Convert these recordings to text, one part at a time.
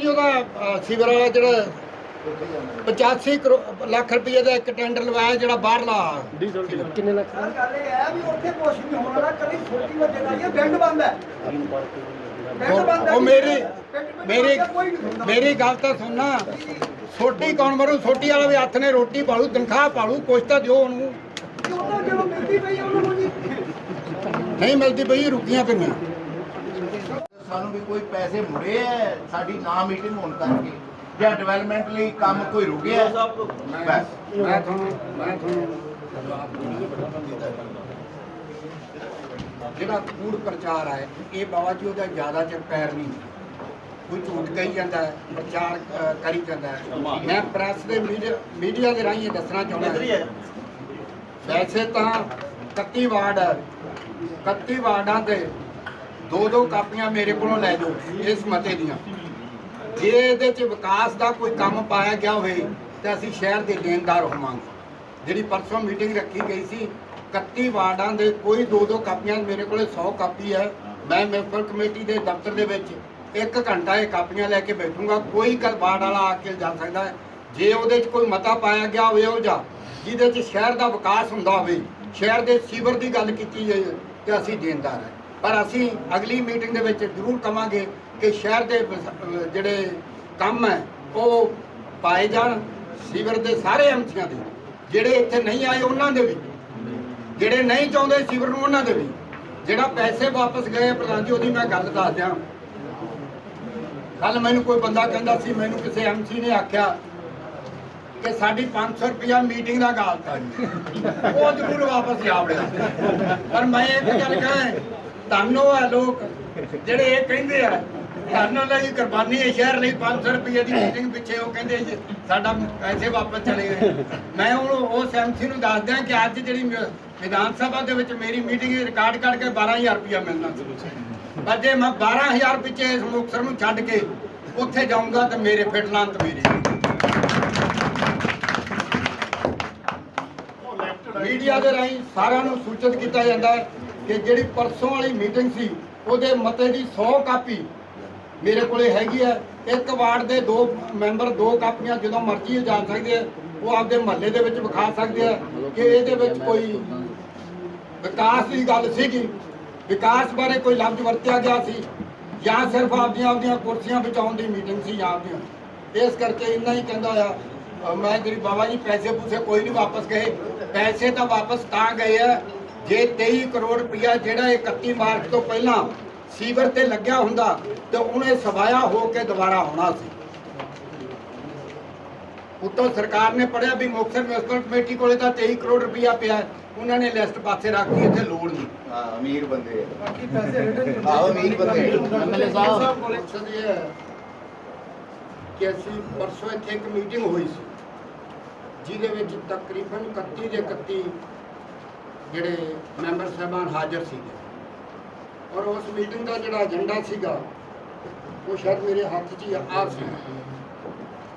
ਜੀ ਉਹਦਾ ਸੀਵਰ ਵਾਲਾ ਜਿਹੜਾ 85 ਕਰੋ- ਲੱਖ ਰੁਪਏ ਦਾ ਇੱਕ ਟੈਂਡਰ ਲਵਾਇਆ ਜਿਹੜਾ ਬਾਹਰਲਾ। ਕਿੰਨੇ ਲੱਖ ਸਰ ਗੱਲ ਇਹ ਹੈ ਵੀ ਉੱਥੇ ਕੁਛ ਨਹੀਂ ਹੋਣ ਵਾਲਾ ਕੱਲੀ ਛੋਟੀ ਇਹ ਪਿੰਡ ਬੰਦ ਹੈ। ਪਿੰਡ ਬੰਦ ਹੈ ਉਹ। ਮੇਰੀ ਮੇਰੀ। ਮੇਰੀ ਗੱਲ ਤਾਂ ਸੁਣਨਾ ਛੋਟੀ ਕੌਣ ਮਰੂ? ਛੋਟੀ ਵਾਲਾ ਵੀ ਹੱਥ ਨੇ ਰੋਟੀ ਪਾਲੂ ਤਨਖਾਹ ਪਾਲੂ ਕੁਛ ਤਾਂ ਦਿਓ ਉਹਨੂੰ। ਕਿ ਉਹਨਾਂ ਜਦੋਂ ਮਿਲਦੀ ਪਈ ਹੈ ਉਹਨਾਂ ਨੂੰ ਜੀ? ਨਹੀਂ ਮਿਲਦੀ ਪਈ ਰੁਕੀਆਂ ਪਈਆਂ। ਸਾਨੂੰ ਵੀ ਕੋਈ ਪੈਸੇ ਮੁੜੇ ਐ ਸਾਡੀ ਨਾ ਮੀਟਿੰਗ ਹੋਣ ਕਰਕੇ। ਜਾਂ ਡਿਵੈਲਪਮੈਂਟ ਲਈ ਕੰਮ ਕੋਈ ਰੁਕਿਆ ਹੈ? ਬਸ। ਮੈਂ ਤੁਹਾਨੂੰ ਮੈਂ ਤੁਹਾਨੂੰ ਜਿਹੜਾ ਕੂੜ ਪ੍ਰਚਾਰ ਹੈ ਇਹ ਬਾਬਾ ਜੀ ਉਹਦਾ ਜ਼ਿਆਦਾ ਚਿਰ ਪੈਰ ਨਹੀਂ ਕੋਈ ਝੂਠ ਕਹੀ ਜਾਂਦਾ ਹੈ ਪ੍ਰਚਾਰ ਅ, ਕਰੀ ਜਾਂਦਾ ਹੈ। ਮੈਂ ਪ੍ਰੈਸ ਦੇ ਮੀਡੀਆ ਮੀਡੀਆ ਦੇ ਰਾਹੀਂ ਇਹ ਦੱਸਣਾ ਚਾਹੁੰਦਾ ਹਾਂ। ਵੈਸੇ ਤਾਂ 31 ਵਾਰਡ ਹੈ। 31 ਵਾਰਡਾਂ ਤੇ ਦੋ ਦੋ ਕਾਪੀਆਂ ਮੇਰੇ ਕੋਲੋਂ ਲੈ ਜਾਓ, ਇਸ ਮਤੇ ਦੀਆਂ। ਜੇ ਇਹਦੇ ਚ ਵਿਕਾਸ ਦਾ ਕੋਈ ਕੰਮ ਪਾਇਆ ਗਿਆ ਹੋਵੇ, ਤਾਂ ਅਸੀਂ ਸ਼ਹਿਰ ਦੇ ਦੇਣਦਾਰ ਹੋਵਾਂਗੇ। ਜਿਹੜੀ ਪਰਸੋਂ ਮੀਟਿੰਗ ਰੱਖੀ ਗਈ ਸੀ 31 ਵਾਰਡਾਂ ਦੇ ਕੋਈ ਦੋ ਦੋ ਕਾਪੀਆਂ, ਮੇਰੇ ਕੋਲੇ 100 ਕਾਪੀ ਹੈ। ਮੈਂ ਮਿਊਨਿਸਪਲ ਕਮੇਟੀ ਦੇ ਦਫ਼ਤਰ ਦੇ ਵਿੱਚ ਇੱਕ ਘੰਟਾ ਇਹ ਕਾਪੀਆਂ ਲੈ ਕੇ ਬੈਠੂੰਗਾ। ਕੋਈ ਕਲ ਵਾਰਡ ਵਾਲਾ ਆ ਕੇ ਜਾ ਸਕਦਾ ਹੈ। ਜੇ ਉਹਦੇ 'ਚ ਕੋਈ ਮਤਾ ਪਾਇਆ ਗਿਆ ਹੋਵੇ ਉਹ ਜਾ। ਜਿਹਦੇ 'ਚ ਸ਼ਹਿਰ ਦਾ ਵਿਕਾਸ ਹੁੰਦਾ ਹੋਵੇ, ਸ਼ਹਿਰ ਦੇ ਸੀਵਰ ਦੀ ਗੱਲ ਕੀਤੀ ਜਾਏ, ਤੇ ਅਸੀਂ ਦੇਣਦਾਰ ਹੈ। ਪਰ ਅਸੀਂ ਅਗਲੀ ਮੀਟਿੰਗ ਦੇ ਵਿੱਚ ਜ਼ਰੂਰ ਕਵਾਂਗੇ ਕਿ ਸ਼ਹਿਰ ਦੇ ਜਿਹੜੇ ਕੰਮ ਹੈ, ਉਹ ਪਾਏ ਜਾਣ, ਸੀਵਰ ਦੇ ਸਾਰੇ ਐਮਸੀਆਂ ਦੇ। ਜਿਹੜੇ ਇੱਥੇ ਨਹੀਂ ਆਏ ਉਹਨਾਂ ਦੇ ਵੀ। ਜਿਹੜੇ ਨਹੀਂ ਚਾਹੁੰਦੇ ਸੀਵਰ ਨੂੰ ਉਹਨਾਂ ਦੇ ਵੀ। ਜਿਹੜਾ ਪੈਸੇ ਵਾਪਸ ਗਏ, ਪ੍ਰਧਾਨ ਜੀ, ਉਹਦੀ ਮੈਂ ਗੱਲ ਦੱਸ ਦਿਆਂ। ਕੱਲ ਮੈਨੂੰ ਕੋਈ ਬੰਦਾ ਕਹਿੰਦਾ ਸੀ, ਮੈਨੂੰ ਕਿਸੇ ਐਮਸੀ ਨੇ ਆਖਿਆ ਕਿ ਸਾਡੀ 500 ਰੁਪਇਆ ਮੀਟਿੰਗ ਦਾ ਗਾਲਤਾ। ਜੀ ਉਹ ਜ਼ਰੂਰ ਵਾਪਸ ਆਵੜਿਆ ਪਰ ਮੈਂ ਇੱਕ ਗੱਲ ਕਹਾਂ ਤੁਹਾਨੂੰ ਆ ਲੋਕ ਜਿਹੜੇ ਇਹ ਕਹਿੰਦੇ ਆ ਤੁਹਾਨੂੰ ਲਈ ਕੁਰਬਾਨੀ ਹੈ ਸ਼ਹਿਰ ਲਈ 500 ਰੁਪਏ ਦੀ ਮੀਟਿੰਗ ਪਿੱਛੇ ਉਹ ਕਹਿੰਦੇ ਸਾਡਾ ਪੈਸੇ ਵਾਪਸ ਚਲੇ ਗਏ। ਮੈਂ ਉਹ ਉਸ ਐਮਸੀ ਨੂੰ ਦੱਸ ਦਿਆਂ ਕਿ ਅੱਜ ਜਿਹੜੀ ਵਿਧਾਨ ਸਭਾ ਦੇ ਵਿੱਚ ਮੇਰੀ ਮੀਟਿੰਗ ਰਿਕਾਰਡ ਕਰਕੇ 12000 ਰੁਪਇਆ ਮਿਲਣਾ ਸੀ। ਪਰ ਜੇ ਮੈਂ 12000 ਪਿੱਛੇ ਇਸ ਮੁਕਤਸਰ ਨੂੰ ਛੱਡ ਕੇ ਉੱਥੇ ਜਾਊਂਗਾ ਤਾਂ ਮੇਰੇ ਫਿਟਲਾਂਤ ਮੇਰੀ। ਮੀਡੀਆ ਦੇ ਰਾਹੀਂ ਸਾਰਿਆਂ ਨੂੰ ਸੂਚਿਤ ਕੀਤਾ ਜਾਂਦਾ ਹੈ ਕਿ ਜਿਹੜੀ ਪਰਸੋਂ ਵਾਲੀ ਮੀਟਿੰਗ ਸੀ, ਉਹਦੇ ਮਤੇ ਦੀ 100 ਕਾਪੀ ਮੇਰੇ ਕੋਲੇ ਹੈਗੀ ਹੈ ਇੱਕ ਵਾਰਡ ਦੇ ਦੋ ਮੈਂਬਰ ਦੋ ਕਾਪੀਆਂ ਜਦੋਂ ਮਰਜ਼ੀ ਜਾ ਸਕਦੇ ਆ, ਉਹ ਆਪਦੇ ਮਹੱਲੇ ਦੇ ਵਿੱਚ ਵਿਖਾ ਸਕਦੇ ਆ ਕਿ ਇਹਦੇ ਵਿੱਚ ਕੋਈ ਵਿਕਾਸ ਦੀ ਗੱਲ ਸੀਗੀ। ਵਿਕਾਸ ਬਾਰੇ ਕੋਈ ਲਫ਼ਜ਼ ਵਰਤਿਆ ਗਿਆ ਸੀ ਜਾਂ ਸਿਰਫ ਆਪਦੀਆਂ ਆਪਦੀਆਂ ਕੁਰਸੀਆਂ ਬਚਾਉਣ ਦੀ ਮੀਟਿੰਗ ਸੀ ਜਾਂ ਆਪਦੀਆਂ। ਇਸ ਕਰਕੇ ਇੰਨਾ ਹੀ ਕਹਿੰਦਾ ਆ ਮੈਂ ਜਿਹੜੀ ਬਾਬਾ ਜੀ ਪੈਸੇ ਪੂਸੇ ਕੋਈ ਨਹੀਂ ਵਾਪਸ ਗਏ। ਪੈਸੇ ਤਾਂ ਵਾਪਸ ਤਾਂ ਗਏ ਆ। ਜੇ 23 ਕਰੋੜ ਰੁਪਇਆ ਜਿਹੜਾ ਇਹ 31 ਮਾਰਚ ਤੋਂ ਪਹਿਲਾਂ ਸੀਵਰ ਤੇ ਲੱਗਿਆ ਹੁੰਦਾ ਤੇ ਉਹਨੇ ਸਵਾਇਆ ਹੋ ਕੇ ਦੁਬਾਰਾ ਆਉਣਾ ਸੀ। ਉੱਤੋਂ ਸਰਕਾਰ ਨੇ ਪੜਿਆ ਵੀ ਮੁਕਤਸਰ ਮਿਊਨਿਸਪਲ ਕਮੇਟੀ ਕੋਲੇ ਤਾਂ 23 ਕਰੋੜ ਰੁਪਇਆ ਪਿਆ। ਉਹਨਾਂ ਨੇ ਲਿਸਟ ਪਾਸੇ ਰੱਖਤੀ ਇੱਥੇ ਲੋੜ ਨਹੀਂ। ਹਾਂ ਅਮੀਰ ਬੰਦੇ ਬਾਕੀ ਪੈਸੇ ਰਿਟਰਨ ਆਹੋ ਅਮੀਰ ਬੰਦੇ ਐਮਐਲਏ ਸਾਹਿਬ। ਮਕਸਦ ਇਹ ਹੈ ਕਿ ਅਸੀਂ ਪਰਸੋਂ ਇੱਥੇ ਇੱਕ ਮੀਟਿੰਗ ਹੋਈ ਸੀ ਜਿਹਦੇ ਵਿੱਚ ਤਕਰੀਬਨ 31 ਦੇ 31 ਜਿਹੜੇ ਮੈਂਬਰ ਸਾਹਿਬਾਨ ਹਾਜ਼ਰ ਸੀਗੇ। ਔਰ ਉਸ ਮੀਟਿੰਗ ਦਾ ਜਿਹੜਾ ਏਜੰਡਾ ਸੀਗਾ, ਉਹ ਸ਼ਾਇਦ ਮੇਰੇ ਹੱਥ 'ਚ ਹੀ ਆ ਸੀ।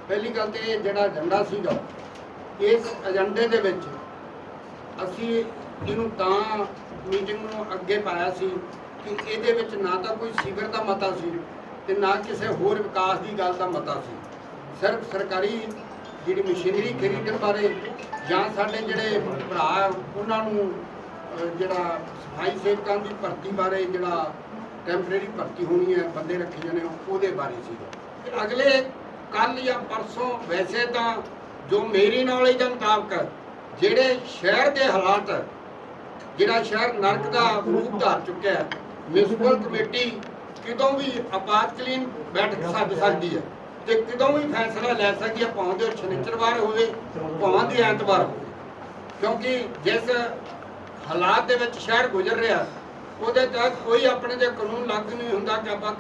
ਪਹਿਲੀ ਗੱਲ ਤੇ ਇਹ ਜਿਹੜਾ ਏਜੰਡਾ ਸੀਗਾ, ਇਸ ਏਜੰਡੇ ਦੇ ਵਿੱਚ ਅਸੀਂ ਇਹਨੂੰ ਤਾਂ ਮੀਟਿੰਗ ਨੂੰ ਅੱਗੇ ਪਾਇਆ ਸੀ ਕਿ ਇਹਦੇ ਵਿੱਚ ਨਾ ਤਾਂ ਕੋਈ ਸੀਵਰ ਦਾ ਮਤਾ ਸੀ ਤੇ ਨਾ ਕਿਸੇ ਹੋਰ ਵਿਕਾਸ ਦੀ ਗੱਲ ਦਾ ਮਤਾ ਸੀ। ਸਿਰਫ ਸਰਕਾਰੀ ਜਿਹੜੀ ਮਸ਼ੀਨਰੀ ਖਰੀਦਣ ਬਾਰੇ ਜਾਂ ਸਾਡੇ ਜਿਹੜੇ ਭਰਾ ਉਹਨਾਂ ਨੂੰ ਜਿਹੜਾ ਸਫ਼ਾਈ ਸੇਵਕਾਂ ਦੀ ਭਰਤੀ ਬਾਰੇ ਜਿਹੜਾ ਟੈਂਪਰੇਰੀ ਭਰਤੀ ਹੋਣੀ ਹੈ, ਬੰਦੇ ਰੱਖੇ ਜਾਣੇ ਉਹਦੇ ਬਾਰੇ ਸੀਗਾ ਅਗਲੇ ਕੱਲ ਜਾਂ ਪਰਸੋਂ ਵੈਸੇ ਤਾਂ ਜੋ ਮੇਰੀ ਨੌਲੇਜ ਦੇ ਮੁਤਾਬਕ ਜਿਹੜੇ ਸ਼ਹਿਰ ਦੇ ਹਾਲਾਤ, ਜਿਹੜਾ ਸ਼ਹਿਰ ਨਰਕ ਦਾ ਰੂਪ ਧਾਰ ਚੁੱਕਿਆ ਹੈ ਮਿਊਨਿਸਪਲ ਕਮੇਟੀ ਕਿਦੋਂ ਵੀ ਆਪਾਤਕਾਲੀਨ ਬੈਠਕ ਸੱਦ ਸਕਦੀ ਹੈ ਤੇ ਕਿਦੋਂ ਵੀ ਫੈਸਲਾ ਲੈ ਸਕਦੀ ਹੈ, ਭਾਵੇਂ ਦੇ ਸ਼ਨੀਚਰਵਾਰ ਹੋਵੇ, ਭਾਵੇਂ ਦੀ ਐਤਵਾਰ ਹੋਵੇ। ਕਿਉਂਕਿ ਜਿਸ ਹਾਲਾਤ ਦੇ ਵਿੱਚ ਸ਼ਹਿਰ ਗੁਜ਼ਰ ਰਿਹਾ। ਉਹਦੇ ਤਹਿਤ ਕੋਈ ਆਪਣੇ ਦੇ ਕਾਨੂੰਨ ਲਾਗੂ ਨਹੀਂ ਹੁੰਦਾ ਕਿ ਆਪਾਂ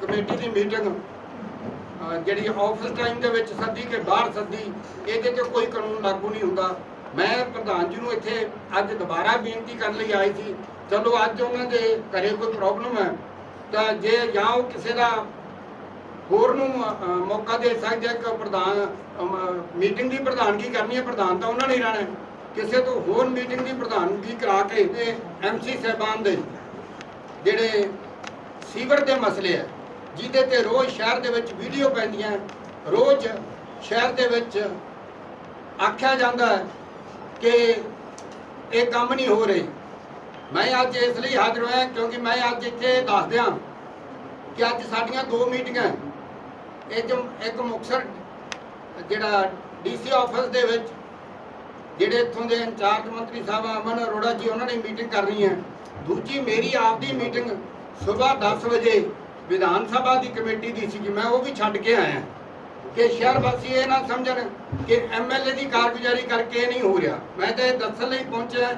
ਕਮੇਟੀ ਦੀ ਮੀਟਿੰਗ ਜਿਹੜੀ ਆਫਿਸ ਟਾਈਮ ਦੇ ਵਿੱਚ ਸੱਦੀ ਕਿ ਬਾਹਰ ਸੱਦੀ, ਇਹਦੇ ਤੇ ਕੋਈ ਕਾਨੂੰਨ ਲਾਗੂ ਨਹੀਂ ਹੁੰਦਾ। ਮੈਂ ਪ੍ਰਧਾਨ ਜੀ ਨੂੰ ਇੱਥੇ ਅੱਜ ਦੁਬਾਰਾ ਬੇਨਤੀ ਕਰਨ ਲਈ ਆਈ ਸੀ, ਚਲੋ ਅੱਜ ਉਹਨਾਂ ਦੇ ਘਰੇ ਕੋਈ ਪ੍ਰੋਬਲਮ ਹੈ, ਤਾਂ ਜੇ ਜਾਂ ਉਹ ਕਿਸੇ ਦਾ ਹੋਰ ਨੂੰ ਮੌਕਾ ਦੇ ਸਕਦੇ ਕਿ ਪ੍ਰਧਾਨ ਮੀਟਿੰਗ ਦੀ ਪ੍ਰਧਾਨਗੀ ਕਰਨੀ ਹੈ, ਪ੍ਰਧਾਨ ਤਾਂ ਉਹਨਾਂ ਨੇ ਰਹਿਣਾ ਕਿਸੇ ਤੋਂ ਹੋਰ ਮੀਟਿੰਗ ਦੀ ਪ੍ਰਧਾਨਗੀ ਕਰਾ ਕੇ ਤੇ ਐਮਸੀ ਸਾਹਿਬਾਨ ਦੇ ਜਿਹੜੇ ਸੀਵਰ ਦੇ ਮਸਲੇ ਹੈ ਜਿਹਦੇ ਤੇ ਰੋਜ਼ ਸ਼ਹਿਰ ਦੇ ਵਿੱਚ ਵੀਡੀਓ ਪੈਂਦੀਆਂ, ਰੋਜ਼ ਸ਼ਹਿਰ ਦੇ ਵਿੱਚ ਆਖਿਆ ਜਾਂਦਾ ਹੈ ਕਿ ਇਹ ਕੰਮ ਨਹੀਂ ਹੋ ਰਹੇ। ਮੈਂ ਅੱਜ ਇਸ ਲਈ ਹਾਜ਼ਰ ਹੋਇਆ ਕਿਉਂਕਿ ਮੈਂ ਅੱਜ ਇੱਥੇ ਦੱਸ ਦਿਆਂ ਕਿ ਅੱਜ ਸਾਡੀਆਂ ਦੋ ਮੀਟਿੰਗਾਂ ਇੱਕ ਇੱਕ ਮੁਕਤਸਰ ਜਿਹੜਾ ਡੀਸੀ ਆਫਿਸ ਦੇ ਵਿੱਚ ਜਿਹੜੇ ਇੱਥੋਂ ਦੇ ਇੰਚਾਰਜ ਮੰਤਰੀ ਸਾਹਿਬ ਅਮਨ ਅਰੋੜਾ ਜੀ, ਉਹਨਾਂ ਨੇ ਮੀਟਿੰਗ ਕਰਨੀ ਹੈ ਦੂਜੀ ਮੇਰੀ ਆਪ ਦੀ ਮੀਟਿੰਗ ਸਵੇਰ 10 ਵਜੇ ਵਿਧਾਨ ਸਭਾ ਦੀ ਕਮੇਟੀ ਦੀ ਸੀ ਮੈਂ ਉਹ ਵੀ ਛੱਡ ਕੇ ਆਇਆ। ਕਿ ਸ਼ਹਿਰ ਵਾਸੀ ਇਹ ਨਾ ਸਮਝਣ ਕਿ ਐਮਐਲਏ ਦੀ ਕਾਰਗੁਜ਼ਾਰੀ ਕਰਕੇ ਇਹ ਨਹੀਂ ਹੋ ਰਿਹਾ। ਮੈਂ ਤਾਂ ਇਹ ਦੱਸਣ ਲਈ ਪਹੁੰਚਿਆ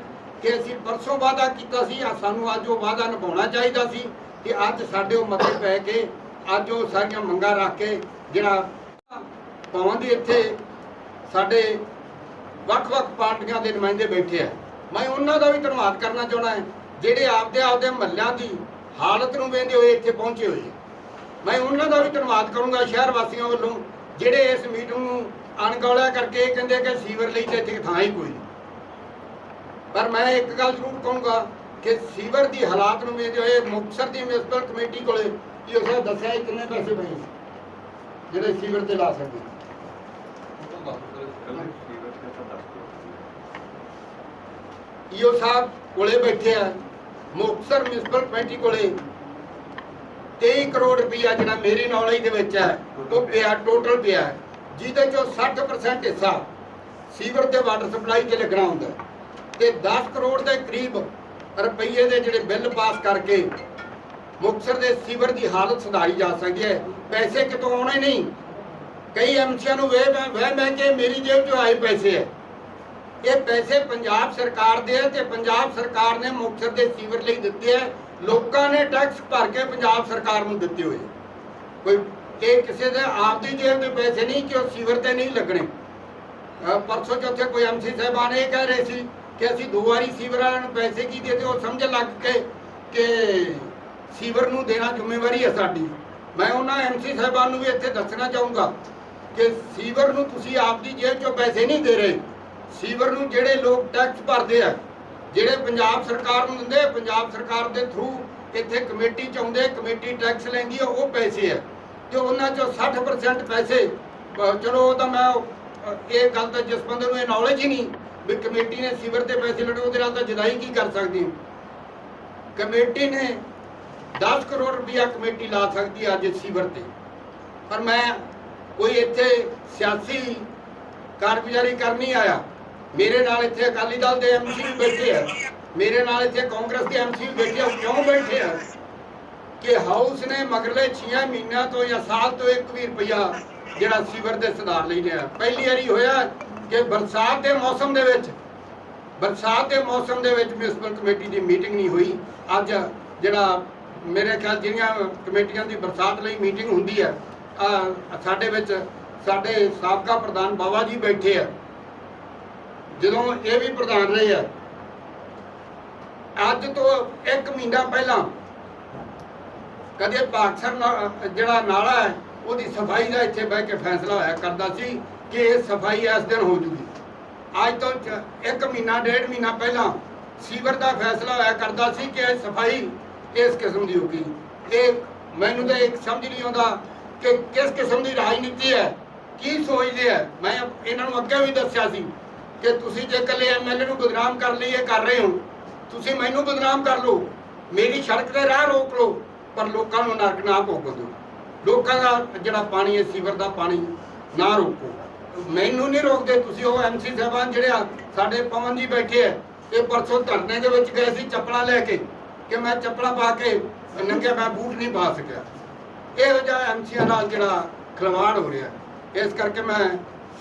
ਕਿ ਅਸੀਂ ਪਰਸੋਂ ਵਾਅਦਾ ਕੀਤਾ ਸੀ, ਆ ਸਾਨੂੰ ਅੱਜ ਉਹ ਵਾਅਦਾ ਨਿਭਾਉਣਾ ਚਾਹੀਦਾ ਸੀ ਕਿ ਅੱਜ ਸਾਡੇ ਉਹ ਮਤੇ ਪੈ ਕੇ, ਅੱਜ ਉਹ ਸਾਰੀਆਂ ਮੰਗਾਂ ਰੱਖ ਕੇ ਜਿਹੜਾ ਭਵਨ ਦੇ ਇੱਥੇ ਸਾਡੇ ਵੱਖ-ਵੱਖ ਪਾਰਟੀਆਂ ਦੇ ਨੁਮਾਇੰਦੇ ਬੈਠੇ ਆ। ਮੈਂ ਉਹਨਾਂ ਦਾ ਵੀ ਧੰਨਵਾਦ ਕਰਨਾ ਚਾਹੁੰਦਾ ਹਾਂ, ਜਿਹੜੇ ਆਪਦੇ ਆਪਦੇ ਮਹੱਲਿਆਂ ਦੀ ਹਾਲਤ ਨੂੰ ਵੇਖਦੇ ਹੋਏ ਇੱਥੇ ਪਹੁੰਚੇ ਹੋਏ ਮੈਂ ਉਹਨਾਂ ਦਾ ਵੀ ਧੰਨਵਾਦ ਕਰੂੰਗਾ ਸ਼ਹਿਰ ਵਾਸੀਆਂ ਵੱਲੋਂ, ਜਿਹੜੇ ਇਸ ਮੀਟਿੰਗ ਨੂੰ ਅਣਗੌਲਿਆ ਕਰਕੇ ਇਹ ਕਹਿੰਦੇ ਕਿ ਸੀਵਰ ਲਈ ਤੇ ਇੱਥੇ ਥਾਂ ਹੀ ਕੋਈ ਨਹੀਂ। ਪਰ ਮੈਂ ਇੱਕ ਗੱਲ ਜ਼ਰੂਰ ਕਹੂੰਗਾ ਕਿ ਸੀਵਰ ਦੀ ਹਾਲਾਤ ਨੂੰ ਵੇਖਦੇ ਹੋਏ ਮੁਕਤਸਰ ਦੀ ਮਿਊਨਿਸਪਲ ਕਮੇਟੀ ਕੋਲੇ ਇਹ ਉਸੇ ਦੱਸਿਆ ਕਿੰਨੇ ਪੈਸੇ ਪਏ ਜਿਹੜੇ ਸੀਵਰ ਤੇ ਲਾ ਸਕਦੇ ਈਓ ਸਾਹਿਬ ਕੋਲੇ ਬੈਠੇ ਆ ਮੁਕਤਸਰ ਮਿਊਨਿਸਪਲ ਕਮੇਟੀ ਕੋਲੇ। 23 ਕਰੋੜ ਰੁਪਈਆ ਜਿਹੜਾ ਮੇਰੀ ਨੌਲੇਜ ਦੇ ਵਿੱਚ ਹੈ ਉਹ ਪਿਆ ਟੋਟਲ ਪਿਆ ਹੈ, ਜਿਹਦੇ ਚੋਂ 60% ਹਿੱਸਾ ਸੀਵਰ ਤੇ ਵਾਟਰ ਸਪਲਾਈ 'ਚ ਲੱਗਣਾ ਹੁੰਦਾ ਹੈ। ਤੇ 10 ਕਰੋੜ ਦੇ ਕਰੀਬ ਰੁਪਈਏ ਦੇ ਜਿਹੜੇ ਬਿੱਲ ਪਾਸ ਕਰਕੇ ਮੁਕਤਸਰ ਦੇ ਸੀਵਰ ਦੀ ਹਾਲਤ ਸੁਧਾਰੀ ਜਾ ਸਕਦੀ ਹੈ। ਪੈਸੇ ਕਿਤੋਂ ਆਉਣੇ ਨਹੀਂ। ਕਈ ਐਮਸੀਆਂ ਨੂੰ ਵੇ ਮੈਂ ਵਹਿ ਮੈਂ ਕਿ ਮੇਰੀ ਜੇਬ 'ਚੋਂ ਆਏ ਪੈਸੇ ਹੈ। ਇਹ ਪੈਸੇ ਪੰਜਾਬ ਸਰਕਾਰ ਦੇ ਹੈ ਤੇ ਪੰਜਾਬ ਸਰਕਾਰ ਨੇ ਮੁਕਤਸਰ ਦੇ ਸੀਵਰ ਲਈ ਦਿੱਤੇ ਹੈ ਲੋਕਾਂ ਨੇ ਟੈਕਸ ਭਰ ਕੇ ਪੰਜਾਬ ਸਰਕਾਰ ਨੂੰ ਦਿੱਤੇ ਹੋਏ ਕੋਈ ਇਹ ਕਿਸੇ ਦੇ ਆਪਦੀ ਜੇਬ ਦੇ ਪੈਸੇ ਨਹੀਂ ਕਿ ਉਹ ਸੀਵਰ ਤੇ ਨਹੀਂ ਲੱਗਣੇ। ਪਰਸੋਂ ਚੌਥੇ ਕੋਈ ਐਮਸੀ ਸਾਹਿਬਾਨ ਇਹ ਕਹਿ ਰਹੇ ਸੀ ਕਿ ਅਸੀਂ ਦੋ ਵਾਰੀ ਸੀਵਰ ਵਾਲਿਆਂ ਨੂੰ ਪੈਸੇ ਕੀ ਦਿੱਤੇ ਉਹ ਸਮਝਣ ਲੱਗ ਗਏ ਕਿ ਸੀਵਰ ਨੂੰ ਦੇਣਾ ਜ਼ਿੰਮੇਵਾਰੀ ਹੈ ਸਾਡੀ। ਮੈਂ ਉਹਨਾਂ ਐਮਸੀ ਸਾਹਿਬਾਨ ਨੂੰ ਵੀ ਇੱਥੇ ਦੱਸਣਾ ਚਾਹੂੰਗਾ ਕਿ ਸੀਵਰ ਨੂੰ ਤੁਸੀਂ ਆਪਦੀ ਜੇਬ ਚੋਂ ਪੈਸੇ ਨਹੀਂ ਦੇ ਰਹੇ। ਸੀਵਰ ਨੂੰ ਜਿਹੜੇ ਲੋਕ ਟੈਕਸ ਭਰਦੇ ਆ, ਜਿਹੜੇ ਪੰਜਾਬ ਸਰਕਾਰ ਨੂੰ ਦਿੰਦੇ, ਪੰਜਾਬ ਸਰਕਾਰ ਦੇ ਥਰੂ ਇੱਥੇ ਕਮੇਟੀ ਚ ਆਉਂਦੇ, ਕਮੇਟੀ ਟੈਕਸ ਲੈਂਦੀ ਆ, ਉਹ ਪੈਸੇ ਆ। ਤੇ ਉਹਨਾਂ ਚੋਂ 60% ਪੈਸੇ ਚਲੋ ਉਹ ਤਾਂ ਮੈਂ ਇਹ ਗੱਲ ਤਾਂ ਜਿਸ ਬੰਦੇ ਨੂੰ ਇਹ ਨੌਲੇਜ ਹੀ ਨਹੀਂ ਵੀ ਕਮੇਟੀ ਨੇ ਸੀਵਰ ਤੇ ਪੈਸੇ ਲੜੇ ਉਹਦੇ ਨਾਲ ਤਾਂ ਜਦਾਈ ਕੀ ਕਰ ਸਕਦੀ ਕਮੇਟੀ ਨੇ 10 ਕਰੋੜ ਰੁਪਇਆ ਕਮੇਟੀ ਲਾ ਸਕਦੀ ਅੱਜ ਸੀਵਰ ਤੇ। ਪਰ ਮੈਂ ਕੋਈ ਇੱਥੇ ਸਿਆਸੀ ਕਾਰਗੁਜ਼ਾਰੀ ਕਰਨੀ ਆਇਆ। ਮੇਰੇ ਨਾਲ ਇੱਥੇ ਅਕਾਲੀ ਦਲ ਦੇ ਐਮਸੀ ਵੀ ਬੈਠੇ ਆ। ਮੇਰੇ ਨਾਲ ਇੱਥੇ ਕਾਂਗਰਸ ਦੇ ਐਮਸੀ ਵੀ ਬੈਠੇ ਆ ਕਿਉਂ ਬੈਠੇ ਆ? ਕਿ ਹਾਊਸ ਨੇ ਮਗਰਲੇ 6 ਮਹੀਨਿਆਂ ਤੋਂ ਜਾਂ ਸਾਲ ਤੋਂ 1 ਵੀ ਰੁਪਇਆ ਜਿਹੜਾ ਸੀਵਰ ਦੇ ਸੁਧਾਰ ਲਈ ਲਿਆ। ਪਹਿਲੀ ਵਾਰੀ ਹੋਇਆ ਕਿ ਬਰਸਾਤ ਦੇ ਮੌਸਮ ਦੇ ਵਿੱਚ, ਬਰਸਾਤ ਦੇ ਮੌਸਮ ਦੇ ਵਿੱਚ ਮਿਊਨਿਸਪਲ ਕਮੇਟੀ ਦੀ ਮੀਟਿੰਗ ਨਹੀਂ ਹੋਈ। ਅੱਜ ਜਿਹੜਾ ਮੇਰੇ ਖਿਆਲ ਜਿਹੜੀਆਂ ਕਮੇਟੀਆਂ ਦੀ ਬਰਸਾਤ ਲਈ ਮੀਟਿੰਗ ਹੁੰਦੀ ਹੈ ਸਾਡੇ ਵਿੱਚ ਸਾਡੇ ਸਾਬਕਾ ਪ੍ਰਧਾਨ ਬਾਬਾ ਜੀ ਬੈਠੇ ਆ। ਜਦੋਂ ਇਹ ਵੀ ਪ੍ਰਧਾਨ ਰਹੇ ਆ, ਅੱਜ ਤੋਂ 1 ਮਹੀਨਾ ਪਹਿਲਾਂ ਕਦੇ ਪਾਕਸਰ ਜਿਹੜਾ ਨਾਲਾ ਹੈ, ਉਹਦੀ ਸਫ਼ਾਈ ਦਾ ਇੱਥੇ ਬਹਿ ਕੇ ਫੈਸਲਾ ਹੋਇਆ ਕਰਦਾ ਸੀ ਕਿ ਇਹ ਸਫ਼ਾਈ ਇਸ ਦਿਨ ਹੋ ਜੂਗੀ। ਅੱਜ ਤੋਂ 1 ਮਹੀਨਾ, ਡੇਢ ਮਹੀਨਾ ਪਹਿਲਾਂ ਸੀਵਰ ਦਾ ਫੈਸਲਾ ਹੋਇਆ ਕਰਦਾ ਸੀ ਕਿ ਇਹ ਸਫ਼ਾਈ ਇਸ ਕਿਸਮ ਦੀ ਹੋਗੀ ਇਹ ਮੈਨੂੰ ਤਾਂ ਇੱਕ ਸਮਝ ਨਹੀਂ ਆਉਂਦਾ ਕਿ ਕਿਸ ਕਿਸਮ ਦੀ ਰਾਜਨੀਤੀ ਹੈ, ਕੀ ਸੋਚਦੇ ਆ ਮੈਂ ਇਹਨਾਂ ਨੂੰ ਅੱਗੇ ਵੀ ਦੱਸਿਆ ਸੀ ਕਿ ਤੁਸੀਂ ਜੇ ਇਕੱਲੇ ਐਮਐਲਏ ਨੂੰ ਬਦਨਾਮ ਕਰ ਲਈ ਇਹ ਕਰ ਰਹੇ ਹੋ, ਤੁਸੀਂ ਮੈਨੂੰ ਬਦਨਾਮ ਕਰ ਲਓ। ਮੇਰੀ ਸੜਕ ਤੇ ਰਾਹ ਰੋਕ ਲਓ, ਪਰ ਲੋਕਾਂ ਨੂੰ ਨਰਕ ਨਾ ਭੋਗਣ ਦਿਓ। ਲੋਕਾਂ ਦਾ ਜਿਹੜਾ ਪਾਣੀ ਹੈ, ਸੀਵਰ ਦਾ ਪਾਣੀ, ਨਾ ਰੋਕੋ। ਮੈਨੂੰ ਨਹੀਂ ਰੋਕਦੇ, ਤੁਸੀਂ ਉਹ ਐਮਸੀ ਸਾਹਿਬਾਨ ਜਿਹੜੇ ਆ, ਸਾਡੇ ਪਵਨ ਜੀ ਬੈਠੇ ਆ, ਇਹ ਪਰਸੋਂ ਧਰਨੇ ਦੇ ਵਿੱਚ ਗਏ ਸੀ ਚੱਪਲਾਂ ਲੈ ਕੇ, ਕਿ ਮੈਂ ਚੱਪਲਾਂ ਪਾ ਕੇ ਨੰਗੇ ਮੈਂ ਬੂਟ ਨਹੀਂ ਪਾ ਸਕਿਆ। ਇਹੋ ਜਿਹਾ ਐਮਸੀਆਂ ਨਾਲ ਜਿਹੜਾ ਖਿਲਵਾੜ ਹੋ ਰਿਹਾ। ਇਸ ਕਰਕੇ ਮੈਂ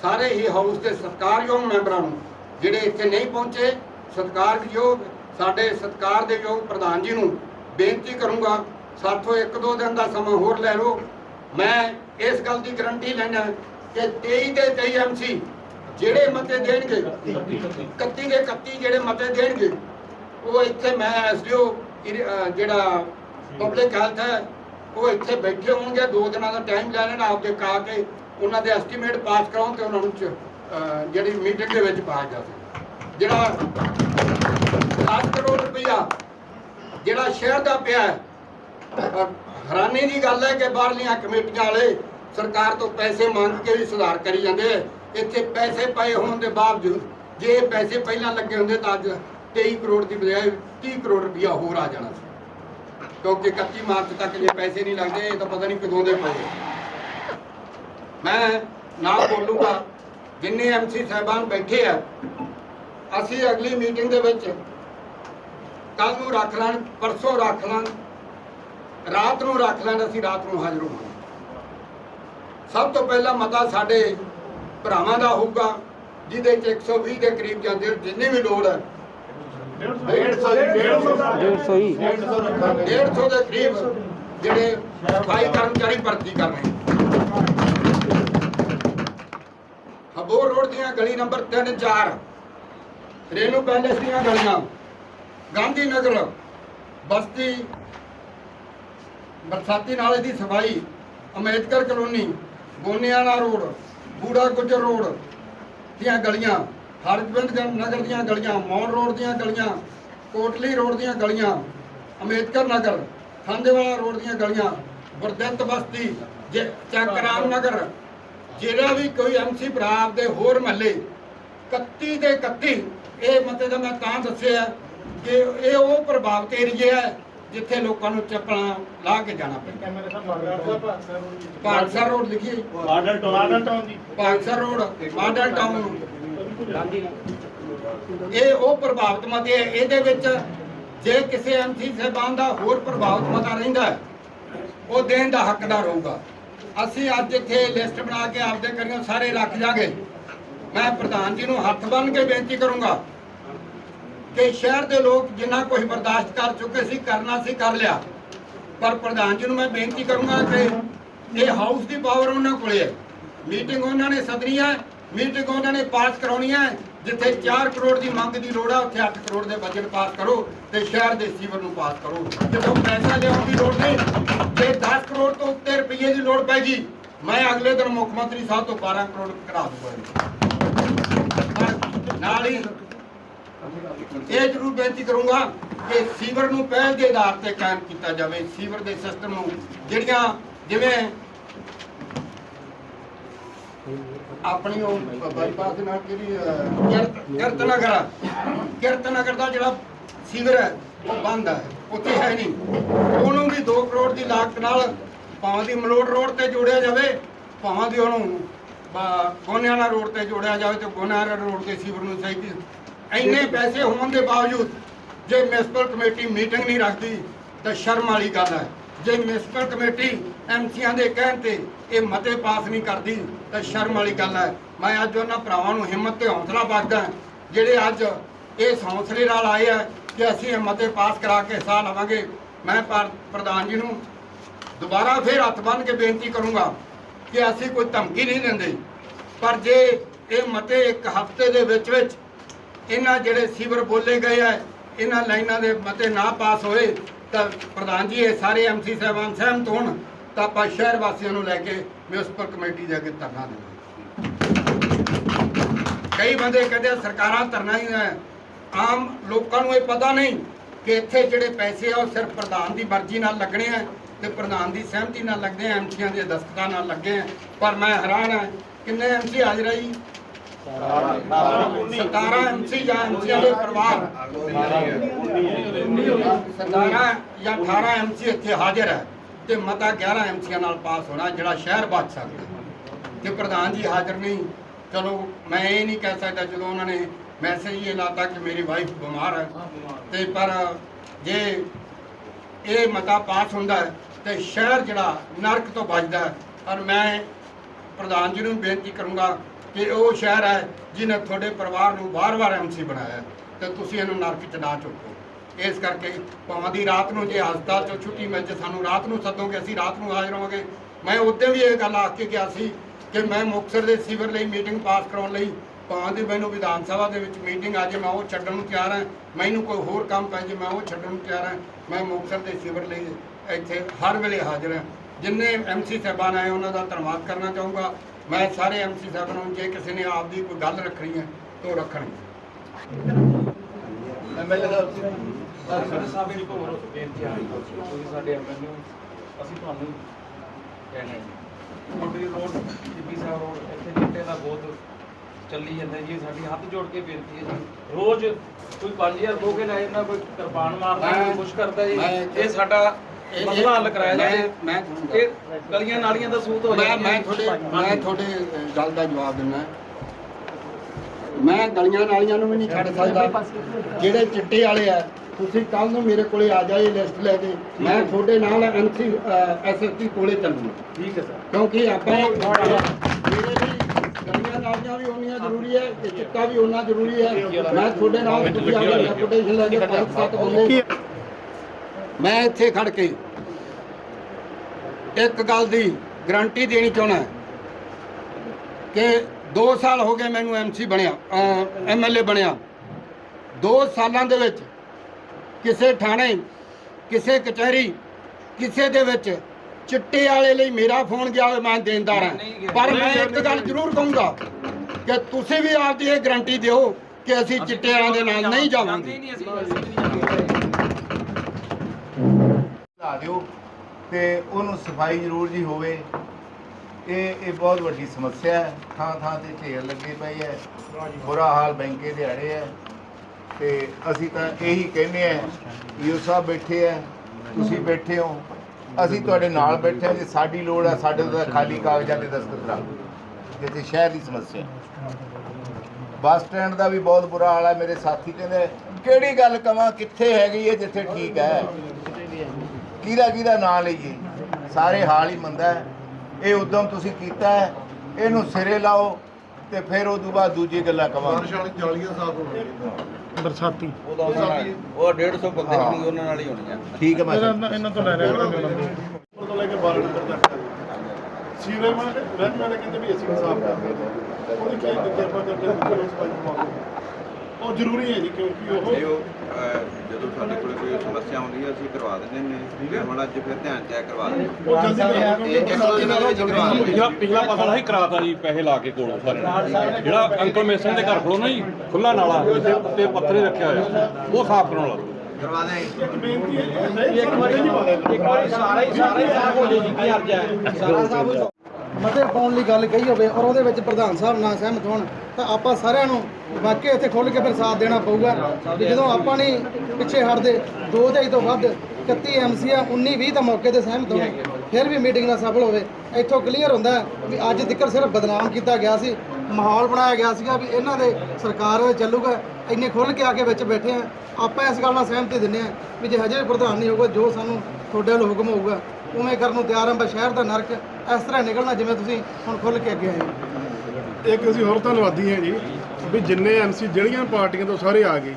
ਸਾਰੇ ਹੀ ਹਾਊਸ ਦੇ ਸਤਿਕਾਰਯੋਗ ਮੈਂਬਰਾਂ ਨੂੰ, ਜਿਹੜੇ ਇੱਥੇ ਨਹੀਂ ਪਹੁੰਚੇ ਸਤਿਕਾਰਯੋਗ ਸਾਡੇ ਸਤਿਕਾਰ ਦੇ ਯੋਗ ਪ੍ਰਧਾਨ ਜੀ ਨੂੰ ਬੇਨਤੀ ਕਰੂੰਗਾ, ਸਾਥੋਂ ਇੱਕ ਦੋ ਦਿਨ ਦਾ ਸਮਾਂ ਹੋਰ ਲੈ ਲਓ। ਮੈਂ ਇਸ ਗੱਲ ਦੀ ਗਰੰਟੀ ਲੈਣਾ ਕਿ 23 ਦੇ 23 ਐਮਸੀ ਜਿਹੜੇ ਮਤੇ ਦੇਣਗੇ 31 ਦੇ 31 ਜਿਹੜੇ ਮਤੇ ਦੇਣਗੇ, ਉਹ ਇੱਥੇ ਮੈਂ ਐਸਡੀਓ ਜਿਹੜਾ ਪਬਲਿਕ ਹੈਲਥ ਹੈ, ਉਹ ਇੱਥੇ ਬੈਠੇ ਹੋਣਗੇ, ਦੋ ਦਿਨਾਂ ਦਾ ਟਾਈਮ ਲੈ ਲੈਣਾ, ਆਪਦੇ ਕਾ ਕੇ ਉਹਨਾਂ ਦੇ ਐਸਟੀਮੇਟ ਪਾਸ ਕਰਾਉਣ ਤੇ ਉਹਨਾਂ ਨੂੰ ਜਿਹੜੀ ਮੀਟਿੰਗ ਦੇ ਵਿੱਚ ਪਾਇਆ ਜਾਵੇ ਜਿਹੜਾ 10 ਕਰੋੜ ਰੁਪਇਆ ਜਿਹੜਾ ਸ਼ਹਿਰ ਦਾ ਪਿਆ ਹੈਰਾਨੀ ਦੀ ਗੱਲ ਹੈ ਕਿ ਬਾਹਰਲੀਆਂ ਕਮੇਟੀਆਂ ਵਾਲੇ ਸਰਕਾਰ ਤੋਂ ਪੈਸੇ ਮੰਗ ਕੇ ਵੀ ਸੁਧਾਰ ਕਰੀ ਜਾਂਦੇ ਆ। ਇੱਥੇ ਪੈਸੇ ਪਏ ਹੋਣ ਦੇ ਬਾਵਜੂਦ ਜੇ ਪੈਸੇ ਪਹਿਲਾਂ ਲੱਗੇ ਹੁੰਦੇ ਤਾਂ ਅੱਜ 23 ਕਰੋੜ ਦੀ ਬਜਾਏ 30 ਕਰੋੜ ਰੁਪਇਆ ਹੋਰ ਆ ਜਾਣਾ ਸੀ। ਕਿਉਂਕਿ 31 ਮਾਰਚ ਤੱਕ ਜੇ ਪੈਸੇ ਨਹੀਂ ਲੱਗਦੇ, ਇਹ ਤਾਂ ਪਤਾ ਨਹੀਂ ਕਦੋਂ ਦੇ ਪਏ। ਮੈਂ ਨਾ ਬੋਲੂਗਾ। ਜਿੰਨੇ ਐਮਸੀ ਸਾਹਿਬਾਨ ਬੈਠੇ ਆ, ਅਸੀਂ ਅਗਲੀ ਮੀਟਿੰਗ ਦੇ ਵਿੱਚ ਕੱਲ ਨੂੰ ਰੱਖ ਲੈਣ, ਪਰਸੋਂ ਰੱਖ ਲੈਣ, ਰਾਤ ਨੂੰ ਰੱਖ ਲੈਣ, ਅਸੀਂ ਰਾਤ ਨੂੰ ਹਾਜ਼ਰ ਹੋਵਾਂਗੇ। ਸਭ ਤੋਂ ਪਹਿਲਾਂ ਮਤਾ ਸਾਡੇ ਭਰਾਵਾਂ ਦਾ ਹੋਊਗਾ, ਜਿਹਦੇ ਚ 120 ਦੇ ਕਰੀਬ ਜਾਂਦੇ ਜਿੰਨੀ ਵੀ ਲੋੜ ਹੈ। 150 150 ਹੀ। 150 150 ਦੇ ਕਰੀਬ ਜਿਹੜੇ ਸਫ਼ਾਈ ਕਰਮਚਾਰੀ ਭਰਤੀ ਕਰ ਰਹੇ ਰੋਡ ਦੀਆਂ ਗਲੀ ਨੰਬਰ 3 4 ਰੇਨੂ ਪੈਲੇਸ ਦੀਆਂ ਗਲੀਆਂ। ਗਾਂਧੀ ਨਗਰ ਬਸਤੀ, ਬਰਸਾਤੀ ਨਾਲੇ ਦੀ ਸਫ਼ਾਈ, Ambedkar colony Goniana road, Bura Gujjar road ਦੀਆਂ ਗਲੀਆਂ, ਹਰਗੋਬਿੰਦ ਨਗਰ ਦੀਆਂ ਗਲੀਆਂ ਮੌਨ ਰੋਡ ਦੀਆਂ ਗਲੀਆਂ, ਕੋਟਲੀ ਰੋਡ ਦੀਆਂ ਗਲੀਆਂ, ਅੰਬੇਦਕਰ ਨਗਰ ਖਾਂਦੇਵਾਲਾ ਰੋਡ ਦੀਆਂ ਗਲੀਆਂ ਗੁਰਦਿੱਤ ਬਸਤੀ, ਜੇ- ਨਗਰ ਜਿਹੜਾ ਵੀ ਕੋਈ ਐਮਸੀ ਭਰਾ ਦੇ ਹੋਰ ਮਹੱਲੇ 31 ਦੇ 31 ਇਹ ਮਤੇ ਦਾ ਮੈਂ ਤਾਂ ਦੱਸਿਆ ਕਿ ਇਹ ਉਹ ਪ੍ਰਭਾਵਿਤ ਏਰੀਏ ਹੈ ਜਿੱਥੇ ਲੋਕਾਂ ਨੂੰ ਚੱਪਲਾਂ ਲਾ ਕੇ ਜਾਣਾ ਪੈਂਦਾ। ਪਾਕਸਰ ਰੋਡ ਲਿਖੀ ਮਾਡਲ ਟਾਊਨ। ਦੀ। Paksar road model town. ਇਹ ਉਹ ਪ੍ਰਭਾਵਿਤ ਮਤੇ ਹੈ। ਇਹਦੇ ਵਿੱਚ ਜੇ ਕਿਸੇ ਐਮਸੀ ਸਾਹਿਬਾਨ ਦਾ ਹੋਰ ਪ੍ਰਭਾਵਿਤ ਮਤਾ ਰਹਿੰਦਾ ਉਹ ਦੇਣ ਦਾ ਹੱਕਦਾਰ ਹੋਊਗਾ। ਅਸੀਂ ਅੱਜ ਇੱਥੇ ਲਿਸਟ ਬਣਾ ਕੇ ਆਪਦੇ ਕਰੀਓ ਸਾਰੇ ਰੱਖ ਜਾਗੇ। ਮੈਂ ਪ੍ਰਧਾਨ ਜੀ ਨੂੰ ਹੱਥ ਬੰਨ ਕੇ ਬੇਨਤੀ ਕਰੂੰਗਾ ਕਿ ਸ਼ਹਿਰ ਦੇ ਲੋਕ ਜਿੰਨਾ ਕੁਝ ਬਰਦਾਸ਼ਤ ਕਰ ਚੁੱਕੇ ਸੀ, ਕਰਨਾ ਸੀ, ਕਰ ਲਿਆ। ਪਰ ਪ੍ਰਧਾਨ ਜੀ ਨੂੰ ਮੈਂ ਬੇਨਤੀ ਕਰੂੰਗਾ ਕਿ ਇਹ ਹਾਊਸ ਦੀ ਪਾਵਰ ਉਹਨਾਂ ਕੋਲੇ ਹੈ। ਮੀਟਿੰਗ ਉਹਨਾਂ ਨੇ ਸੱਦਣੀ ਹੈ ਮੀਟਿੰਗ ਉਹਨਾਂ ਨੇ ਪਾਸ ਕਰਾਉਣੀ ਹੈ। ਜਿੱਥੇ 4 ਕਰੋੜ ਦੀ ਮੰਗ ਦੀ ਲੋੜ ਹੈ ਉੱਥੇ 8 ਕਰੋੜ ਦੇ ਬਜਟ ਪਾਸ ਕਰੋ ਤੇ ਸ਼ਹਿਰ ਦੇ ਸੀਵਰ ਨੂੰ ਪਾਸ ਕਰੋ। ਜਦੋਂ ਪੈਸਾ ਲਿਆਉਣ ਦੀ ਲੋੜ ਨਹੀਂ, ਜੇ 10 ਕਰੋੜ ਤੋਂ ਉੱਤੇ ਰੁਪਏ ਦੀ ਲੋੜ ਪੈਗੀ ਮੈਂ ਅਗਲੇ ਦਿਨ ਮੁੱਖ ਮੰਤਰੀ ਸਾਹਿਬ ਤੋਂ 12 ਕਰੋੜ ਕਰਾ ਦੂੰਗਾ ਨਾਲ ਹੀ ਇਹ ਜ਼ਰੂਰ ਬੇਨਤੀ ਕਰੂੰਗਾ ਕਿ ਸੀਵਰ ਨੂੰ ਪਹਿਲ ਦੇ ਆਧਾਰ ਤੇ ਕਾਇਮ ਕੀਤਾ ਜਾਵੇ, ਸੀਵਰ ਦੇ ਸਿਸਟਮ ਨੂੰ, ਜਿਹੜੀਆਂ ਜਿਵੇਂ ਆਪਣੀ ਉਹ ਬਾਈਪਾਸ ਦੇ ਨਾਲ ਜਿਹੜੀ ਕਿਰਤ- ਨਗਰ ਆ। ਕਿਰਤ ਨਗਰ ਦਾ ਜਿਹੜਾ ਸੀਵਰ ਹੈ, ਉਹ ਬੰਦ ਹੈ। ਉੱਥੇ ਹੈ ਨਹੀਂ। ਉਹਨੂੰ ਵੀ 2 ਕਰੋੜ ਦੀ ਲਾਗਤ ਨਾਲ ਭਾਵੇਂ ਦੀ ਮਲੋਟ ਰੋਡ ਤੇ ਜੋੜਿਆ ਜਾਵੇ, ਭਾਵੇਂ ਦੀ ਉਹਨੂੰ ਗੋਨਿਆਣਾ ਰੋਡ ਤੇ ਜੋੜਿਆ ਜਾਵੇ ਤੇ ਗੋਨਿਆਣਾ ਰੋਡ ਤੇ ਸੀਵਰ ਨੂੰ ਚਾਹੀਦੀ ਇੰਨੇ ਪੈਸੇ ਹੋਣ ਦੇ ਬਾਵਜੂਦ ਜੇ ਮਿਊਨਿਸਪਲ ਕਮੇਟੀ ਮੀਟਿੰਗ ਨਹੀਂ ਰੱਖਦੀ, ਤਾਂ ਸ਼ਰਮ ਵਾਲੀ ਗੱਲ ਹੈ। ਜੇ ਮਿਊਨਿਸਪਲ ਕਮੇਟੀ ਐਮਸੀਆਂ ਦੇ ਕਹਿਣ ਤੇ ਇਹ ਮਤੇ ਪਾਸ ਨਹੀਂ ਕਰਦੀ, ਤਾਂ ਸ਼ਰਮ ਵਾਲੀ ਗੱਲ ਹੈ। ਮੈਂ ਅੱਜ ਉਹਨਾਂ ਭਰਾਵਾਂ ਨੂੰ ਹਿੰਮਤ ਤੇ ਹੌਸਲਾ ਬਖਸ਼ਦਾ ਜਿਹੜੇ ਅੱਜ ਇਸ ਹੌਸਲੇ ਨਾਲ ਆਏ ਆ ਕਿ ਅਸੀਂ ਇਹ ਮਤੇ ਪਾਸ ਕਰਾ ਕੇ ਸਾਹ ਲਵਾਂਗੇ। ਮੈਂ ਪਰ- ਪ੍ਰਧਾਨ ਜੀ ਨੂੰ ਦੁਬਾਰਾ ਫਿਰ ਹੱਥ ਬੰਨ੍ਹ ਕੇ ਬੇਨਤੀ ਕਰੂੰਗਾ ਕਿ ਅਸੀਂ ਕੋਈ ਧਮਕੀ ਨਹੀਂ ਦਿੰਦੇ। ਪਰ ਜੇ ਇਹ ਮਤੇ ਇੱਕ ਹਫ਼ਤੇ ਦੇ ਵਿੱਚ ਵਿੱਚ ਇਹਨਾਂ ਜਿਹੜੇ ਸੀਵਰ ਬੋਲੇ ਗਏ ਆ, ਇਹਨਾਂ ਲਾਈਨਾਂ ਦੇ ਮਤੇ ਨਾ ਪਾਸ ਹੋਏ, ਤਾਂ ਪ੍ਰਧਾਨ ਜੀ, ਇਹ ਸਾਰੇ ਐਮਸੀ ਸਾਹਿਬਾਨ ਸਹਿਮਤ ਹੋਣ। ਤਾਂ ਆਪਾਂ ਸ਼ਹਿਰ ਵਾਸੀਆਂ ਨੂੰ ਲੈ ਕੇ ਮਿਊਨਿਸਪਲ ਕਮੇਟੀ ਦੇ ਅੱਗੇ ਧਰਨਾ ਦੇਵਾਂਗੇ ਕਈ ਬੰਦੇ ਕਹਿੰਦੇ ਸਰਕਾਰਾਂ ਧਰਨਾ ਹੀ ਹੈ। ਆਮ ਲੋਕਾਂ ਨੂੰ ਇਹ ਪਤਾ ਨਹੀਂ ਕਿ ਇੱਥੇ ਜਿਹੜੇ ਪੈਸੇ ਆ, ਉਹ ਸਿਰਫ ਪ੍ਰਧਾਨ ਦੀ ਮਰਜ਼ੀ ਨਾਲ ਲੱਗਣੇ ਆ ਤੇ ਪ੍ਰਧਾਨ ਦੀ ਸਹਿਮਤੀ ਨਾਲ ਲੱਗਦੇ ਆ ਐਮਸੀਆਂ ਦੇ ਦਸਤਖਤਾਂ ਨਾਲ ਲੱਗੇ ਆ। ਪਰ ਮੈਂ ਹੈਰਾਨ ਆ, ਕਿੰਨੇ ਐਮਸੀ ਹਾਜ਼ਰ ਆ ਜੀ? 17 ਐਮਸੀ ਜਾਂ ਐਮਸੀਆਂ ਦੇ ਪਰਿਵਾਰ? 17 ਜਾਂ 18 ਐਮਸੀ ਇੱਥੇ ਹਾਜ਼ਰ ਹੈ ਤੇ ਮਤਾ 11 ਐਮਸੀਆਂ ਨਾਲ ਪਾਸ ਹੋਣਾ ਜਿਹੜਾ ਸ਼ਹਿਰ ਬਚ ਸਕਦਾ। ਤੇ ਪ੍ਰਧਾਨ ਜੀ ਹਾਜ਼ਰ ਨਹੀਂ ਚਲੋ ਮੈਂ ਇਹ ਨਹੀਂ ਕਹਿ ਸਕਦਾ ਜਦੋਂ ਉਹਨਾਂ ਨੇ ਮੈਸੇਜ ਇਹ ਲਾਤਾ ਕਿ ਮੇਰੀ ਵਾਈਫ ਬਿਮਾਰ ਹੈ। ਤੇ ਪਰ ਜੇ ਇਹ ਮਤਾ ਪਾਸ ਹੁੰਦਾ ਤੇ ਸ਼ਹਿਰ ਜਿਹੜਾ ਨਰਕ ਤੋਂ ਬਚਦਾ ਔਰ ਮੈਂ ਪ੍ਰਧਾਨ ਜੀ ਨੂੰ ਬੇਨਤੀ ਕਰੂੰਗਾ ਕਿ ਉਹ ਸ਼ਹਿਰ ਹੈ ਜਿਹਨੇ ਤੁਹਾਡੇ ਪਰਿਵਾਰ ਨੂੰ ਵਾਰ-ਵਾਰ ਐਮਸੀ ਬਣਾਇਆ ਤੇ ਤੁਸੀਂ ਇਹਨੂੰ ਨਰਕ ਚ ਨਾ ਚੁੱਕੋ। ਇਸ ਕਰਕੇ ਭਾਵੇਂ ਦੀ ਰਾਤ ਨੂੰ ਜੇ ਹਸਪਤਾਲ ਚੋਂ ਛੁੱਟੀ ਮਿਲ ਜੇ, ਸਾਨੂੰ ਰਾਤ ਨੂੰ ਸੱਦੋਗੇ, ਅਸੀਂ ਰਾਤ ਨੂੰ ਹਾਜ਼ਰ ਹੋਵਾਂਗੇ। ਮੈਂ ਉੱਤੇ ਵੀ ਇਹ ਗੱਲ ਆਖ ਕੇ ਗਿਆ ਸੀ ਕਿ ਮੈਂ ਮੁਕਤਸਰ ਦੇ ਸੀਵਰ ਲਈ ਮੀਟਿੰਗ ਪਾਸ ਕਰਾਉਣ ਲਈ ਭਾਵੇਂ ਦੀ ਮੈਨੂੰ ਵਿਧਾਨ ਸਭਾ ਦੇ ਵਿੱਚ ਮੀਟਿੰਗ ਆ ਜੇ, ਮੈਂ ਉਹ ਛੱਡਣ ਨੂੰ ਤਿਆਰ ਹਾਂ। ਮੈਨੂੰ ਕੋਈ ਹੋਰ ਕੰਮ ਪੈ ਜੇ, ਮੈਂ ਉਹ ਛੱਡਣ ਨੂੰ ਤਿਆਰ ਹਾਂ। ਮੈਂ ਮੁਕਤਸਰ ਦੇ ਸੀਵਰ ਲਈ ਇੱਥੇ ਹਰ ਵੇਲੇ ਹਾਜ਼ਰ ਹਾਂ। ਜਿੰਨੇ ਐਮਸੀ ਸਾਹਿਬਾਨ ਆਏ, ਉਹਨਾਂ ਦਾ ਧੰਨਵਾਦ ਕਰਨਾ ਚਾਹੂੰਗਾ। ਮੈਂ ਸਾਰੇ ਐਮਸੀ ਸਾਹਿਬਾਨ ਨੂੰ, ਜੇ ਕਿਸੇ ਨੇ ਆਪ ਦੀ ਕੋਈ ਗੱਲ ਰੱਖਣੀ ਹੈ, ਤਾਂ ਉਹ ਰੱਖਣਗੇ ਐਮਐਲਏ ਸਾਹਿਬ ਸਾਡੇ ਸਾਹਿਬ ਦੀ ਕੋਲ ਬੇਨਤੀ ਆ ਰਹੀ ਹੈ। ਕਿਉਂਕਿ ਸਾਡੇ ਐਮਐਲਏ ਅਸੀਂ ਤੁਹਾਨੂੰ ਕਹਿਣਾ ਜੀ ਮੋਟਰੀ ਰੋਡ ਜੀਪੀ ਸਾਹਿਬ ਰੋਡ ਇੱਥੇ ਚਿੱਟੇ ਦਾ ਬਹੁਤ ਚੱਲੀ ਜਾਂਦਾ ਜੀ। ਸਾਡੀ ਹੱਥ ਜੋੜ ਕੇ ਬੇਨਤੀ ਹੈ ਜੀ। ਰੋਜ਼ ਕੋਈ 5000 ਦੋ ਕੇ ਲੈ ਜਾਂਦਾ ਕੋਈ ਕਿਰਪਾਨ ਮਾਰਦਾ ਕੋਈ ਕੁਛ ਕਰਦਾ ਜੀ। ਇਹ ਸਾਡਾ ਮਸਲਾ ਹੱਲ ਕਰਾਇਆ ਜਾਵੇ। ਮੈਂ ਇਹ ਗਲੀਆਂ ਨਾਲੀਆਂ ਦਾ ਸੂਤ ਹੋ ਜਾਂਦੀਆਂ ਮੈਂ। ਤੁਹਾਡੇ ਮੈਂ। ਤੁਹਾਡੇ ਗੱਲ ਦਾ ਜਵਾਬ ਦਿੰਦਾ। ਮੈਂ ਗਲੀਆਂ ਨਾਲੀਆਂ ਨੂੰ ਵੀ ਨਹੀਂ ਛੱਡ ਸਕਦਾ। ਜਿਹੜੇ ਚਿੱਟੇ ਵਾਲੇ ਆ ਤੁਸੀਂ ਕੱਲ ਨੂੰ ਮੇਰੇ ਕੋਲੇ ਆ ਜਾਏ ਲਿਸਟ ਲੈ ਕੇ। ਮੈਂ ਤੁਹਾਡੇ ਨਾਲ ਐਮਸੀ ਐਸਐਸਪੀ ਕੋਲੇ ਚੱਲੂਗਾ। ਠੀਕ ਹੈ ਸਰ। ਕਿਉਂਕਿ ਆਪਾਂ ਮੇਰੇ ਲਈ ਗਲੀਆਂ ਨਾਲੀਆਂ ਵੀ ਹੋਣੀਆਂ ਜ਼ਰੂਰੀ ਹੈ ਤੇ ਚਿੱਟਾ ਵੀ ਹੋਣਾ ਜ਼ਰੂਰੀ ਹੈ। ਮੈਂ ਤੁਹਾਡੇ ਨਾਲ ਤੁਸੀਂ ਆਪਣੀ ਰੈਪੂਟੇਸ਼ਨ ਲੈ ਕੇ ਪੰਜ ਸੱਤ ਬੰਦੇ ਮੈਂ ਇੱਥੇ ਖੜ ਕੇ ਇੱਕ ਗੱਲ ਦੀ ਗਾਰੰਟੀ ਦੇਣੀ ਚਾਹਣਾ ਕਿ 2 ਸਾਲ ਹੋ ਗਏ ਮੈਨੂੰ ਐਮਸੀ ਬਣਿਆ ਐਮਐਲਏ ਬਣਿਆ। 2 ਸਾਲਾਂ ਦੇ ਵਿੱਚ ਕਿਸੇ ਥਾਣੇ ਕਿਸੇ ਕਚਹਿਰੀ ਕਿਸੇ ਦੇ ਵਿੱਚ ਚਿੱਟੇ ਵਾਲੇ ਲਈ ਮੇਰਾ ਫੋਨ ਗਿਆ ਹੋਵੇ ਮੈਂ ਦੇਣਦਾਰ ਹਾਂ। ਪਰ ਮੈਂ ਇੱਕ ਗੱਲ ਜ਼ਰੂਰ ਕਹੂੰਗਾ ਕਿ ਤੁਸੀਂ ਵੀ ਆਪਦੀ ਇਹ ਗਾਰੰਟੀ ਦਿਓ ਕਿ ਅਸੀਂ ਚਿੱਟੇ ਵਾਲਿਆਂ ਦੇ ਨਾਲ ਨਹੀਂ ਜਾਵਾਂਗੇ। ਲਾ ਦਿਓ ਤੇ ਉਹਨੂੰ ਸਫ਼ਾਈ ਜ਼ਰੂਰ ਜੀ ਹੋਵੇ। ਇਹ ਇਹ ਬਹੁਤ ਵੱਡੀ ਸਮੱਸਿਆ ਹੈ। ਥਾਂ ਥਾਂ ਤੇ ਢੇਰ ਲੱਗੇ ਪਏ ਹੈ। ਬੁਰਾ ਹਾਲ ਬੈਂਕੇ ਦਿਹਾੜੇ ਹੈ। ਤੇ ਅਸੀਂ ਤਾਂ ਇਹੀ ਕਹਿੰਦੇ ਆ ਈਓ ਸਾਹਿਬ ਬੈਠੇ ਆ ਤੁਸੀਂ ਬੈਠੇ ਹੋ। ਅਸੀਂ ਤੁਹਾਡੇ ਨਾਲ ਬੈਠੇ ਹਾਂ। ਜੇ ਸਾਡੀ ਲੋੜ ਹੈ, ਸਾਡੇ ਤੋਂ ਤਾਂ ਖਾਲੀ ਕਾਗਜ਼ਾਂ ਤੇ ਦਸਤਖਤ ਕਰਾ ਜਿੱਥੇ ਸ਼ਹਿਰ ਦੀ ਸਮੱਸਿਆ ਬੱਸ ਸਟੈਂਡ ਦਾ ਵੀ ਬਹੁਤ ਬੁਰਾ ਹਾਲ ਹੈ। ਮੇਰੇ ਸਾਥੀ ਕਹਿੰਦੇ ਕਿਹੜੀ ਗੱਲ ਕਵਾਂ, ਕਿੱਥੇ ਹੈਗੀ ਹੈ, ਜਿੱਥੇ ਠੀਕ ਹੈ? ਕਿਹਦਾ ਕਿਹਦਾ ਨਾਂ ਲਈਏ? ਸਾਰੇ ਹਾਲ ਹੀ ਮੰਦਾ ਹੈ। ਇਹ ਉਦਮ ਤੁਸੀਂ ਕੀਤਾ ਹੈ ਇਹਨੂੰ ਸਿਰੇ ਲਾਓ ਤੇ ਫਿਰ ਉਹ ਤੋਂ ਬਾਅਦ ਦੂਜੀ ਗੱਲਾਂ ਕਵਾਂਗੇ। ਬਰਸਾਤੀ। ਉਹ 150 ਬੰਦੇ ਹੋਣਗੇ ਉਹਨਾਂ ਨਾਲ ਹੀ ਹੋਣੀਆਂ ਠੀਕ ਹੈ ਮੈਂ ਇਹਨਾਂ ਤੋਂ ਲੈ ਕਰਾਂਗੇ ਨੰਬਰ ਤੋਂ ਲੈ ਕੇ 12 ਨੰਬਰ ਤੱਕ। ਸੀਵਰ ਮੈਂ ਰਹਿਣ ਵਾਲੇ ਕਹਿੰਦੇ ਵੀ ਅਸੀਂ ਇਨਸਾਫ ਕਰਦੇ ਹਾਂ। ਉਹਦੀ ਕੀ ਕਿਰਪਾ ਕਰਦੇ ਹਾਂ ਕਿ ਉਸ ਪਾਈ ਉਹ ਜ਼ਰੂਰੀ ਹੈ ਜੀ ਕਿਉਂਕਿ ਉਹ ਜਦੋਂ ਸਾਡੇ ਕੋਲ ਕੋਈ ਸਮੱਸਿਆ ਆਉਂਦੀ ਹੈ ਅਸੀਂ ਕਰਵਾ ਦਿੰਦੇ ਨੇ ਠੀਕ ਹੈ ਹੁਣ ਅੱਜ ਫਿਰ ਧਿਆਨ ਚ ਆਇਆ ਕਰਵਾ ਦਿੰਦੇ ਉਹ ਜਲਦੀ ਦੋ ਦੇ ਪਿਛਲਾ ਪਿਛਲਾ ਪਤਾ ਨਹੀਂ ਕਰਾਤਾ ਜੀ ਪੈਸੇ ਲਾ ਕੇ ਕੋਲੋਂ ਸਾਰੇ ਜਿਹੜਾ ਅੰਕਲ ਮੇਸਨ ਦੇ ਘਰ ਕੋਲੋਂ ਨਾ ਜੀ ਖੁੱਲਾ ਨਾਲਾ ਜਿੱਥੇ ਉੱਤੇ ਪੱਥਰੇ ਰੱਖਿਆ ਹੋਇਆ ਉਹ ਸਾਫ਼ ਕਰਾਉਣ ਲੱਗ ਕਰਵਾ ਦਿਆਂਗੇ ਇੱਕ ਹੈ ਵਾਰੀ ਨਹੀਂ ਪਾਉਂਦੇ ਇੱਕ ਵਾਰੀ ਸਾਰਾ ਹੀ ਸਾਰਾ ਹੀ ਸਾਫ਼ ਹੋ ਜੇ ਜੀ ਕੀ ਅਰਜ਼ ਹੈ ਸਾਰਾ ਸਾਫ਼ ਮਤੇ ਪਾਉਣ ਲਈ ਗੱਲ ਕਹੀ ਹੋਵੇ ਔਰ ਉਹਦੇ ਵਿੱਚ ਪ੍ਰਧਾਨ ਸਾਹਿਬ ਨਾ ਸਹਿਮਤ ਹੋਣ, ਤਾਂ ਆਪਾਂ ਸਾਰਿਆਂ ਨੂੰ ਵਾਕਈ ਇੱਥੇ ਖੁੱਲ੍ਹ ਕੇ ਫਿਰ ਸਾਥ ਦੇਣਾ ਪਊਗਾ ਵੀ ਜਦੋਂ ਆਪਾਂ ਨਹੀਂ ਪਿੱਛੇ ਹਟਦੇ, ਦੋ ਢਾਈ ਤੋਂ ਵੱਧ 31 ਐਮਸੀ ਆ 19 20 ਤਾਂ ਮੌਕੇ ਤੇ ਸਹਿਮਤ ਹੋਣ, ਫਿਰ ਵੀ ਮੀਟਿੰਗ ਨਾ ਸਫਲ ਹੋਵੇ, ਇੱਥੋਂ ਕਲੀਅਰ ਹੁੰਦਾ ਵੀ ਅੱਜ ਤੱਕ ਸਿਰਫ ਬਦਨਾਮ ਕੀਤਾ ਗਿਆ ਸੀ, ਮਾਹੌਲ ਬਣਾਇਆ ਗਿਆ ਸੀਗਾ ਵੀ ਇਹਨਾਂ ਦੇ ਸਰਕਾਰ ਚੱਲੂਗਾ, ਇੰਨੇ ਖੁੱਲ ਕੇ ਆ ਕੇ ਵਿੱਚ ਬੈਠੇ ਆ, ਆਪਾਂ ਇਸ ਗੱਲ ਨਾਲ ਸਹਿਮਤੀ ਦਿੰਦੇ ਆ ਵੀ ਜੇ ਹਜੇ ਵੀ ਪ੍ਰਧਾਨ ਨਹੀਂ ਹੋਊਗਾ, ਜੋ ਸਾਨੂੰ ਤੁਹਾਡੇ ਵੱਲੋਂ ਹੁਕਮ ਹੋਊਗਾ ਉਵੇਂ ਕਰਨ ਨੂੰ ਤਿਆਰ ਹਾਂ ਬਸ ਸ਼ਹਿਰ ਦਾ ਨਰਕ ਇਸ ਤਰ੍ਹਾਂ ਨਿਕਲਣਾ ਜਿਵੇਂ ਤੁਸੀਂ ਹੁਣ ਖੁੱਲ ਕੇ ਅੱਗੇ ਆਏ ਹੋ। ਇੱਕ ਅਸੀਂ ਹੋਰ ਧੰਨਵਾਦੀ ਹਾਂ ਜੀ ਵੀ ਜਿੰਨੇ ਐਮਸੀ ਜਿਹੜੀਆਂ ਪਾਰਟੀਆਂ ਤੋਂ ਸਾਰੇ ਆ ਗਏ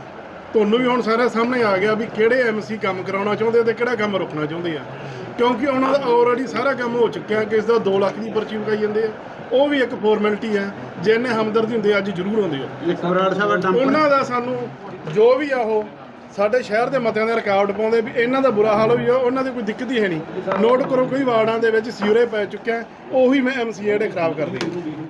ਤੁਹਾਨੂੰ ਵੀ ਹੁਣ ਸਾਰਾ ਸਾਹਮਣੇ ਆ ਗਿਆ ਵੀ ਕਿਹੜੇ ਐਮਸੀ ਕੰਮ ਕਰਾਉਣਾ ਚਾਹੁੰਦੇ ਆ ਤੇ ਕਿਹੜਾ ਕੰਮ ਰੁਕਣਾ ਚਾਹੁੰਦੇ ਆ। ਕਿਉਂਕਿ ਉਹਨਾਂ ਦਾ ਆਲਰੇਡੀ ਸਾਰਾ ਕੰਮ ਹੋ ਚੁੱਕਿਆ ਕਿਸ ਦਾ 2 ਲੱਖ ਦੀ ਪਰਚੀ ਵਿਕਾਈ ਜਾਂਦੇ ਆ। ਉਹ ਵੀ ਇੱਕ ਫਾਰਮੈਲਿਟੀ ਹੈ ਜੇ ਇਹਨੇ ਹਮਦਰਦੀ ਹੁੰਦੇ ਅੱਜ ਜ਼ਰੂਰ ਹੁੰਦੇ ਆ। ਉਹਨਾਂ ਦਾ ਸਾਨੂੰ ਜੋ ਵੀ ਆ ਉਹ ਸਾਡੇ ਸ਼ਹਿਰ ਦੇ ਮਤਿਆਂ ਦੇ ਰਿਕਾਰਡ ਪਾਉਂਦੇ ਵੀ ਇਹਨਾਂ ਦਾ ਬੁਰਾ ਹਾਲ ਹੋਈ ਆ, ਉਹਨਾਂ ਦੀ ਕੋਈ ਦਿੱਕਤ ਹੀ ਹੈ ਨਹੀਂ। ਨੋਟ ਕਰੋ, ਕੋਈ ਵਾਰਡਾਂ ਦੇ ਵਿੱਚ ਸਿਉਰੇ ਪੈ ਚੁੱਕਿਆ, ਉਹੀ ਮੈਂ ਐਮਸੀਏ ਜਿਹੜੇ ਖਰਾਬ ਕਰਦੇ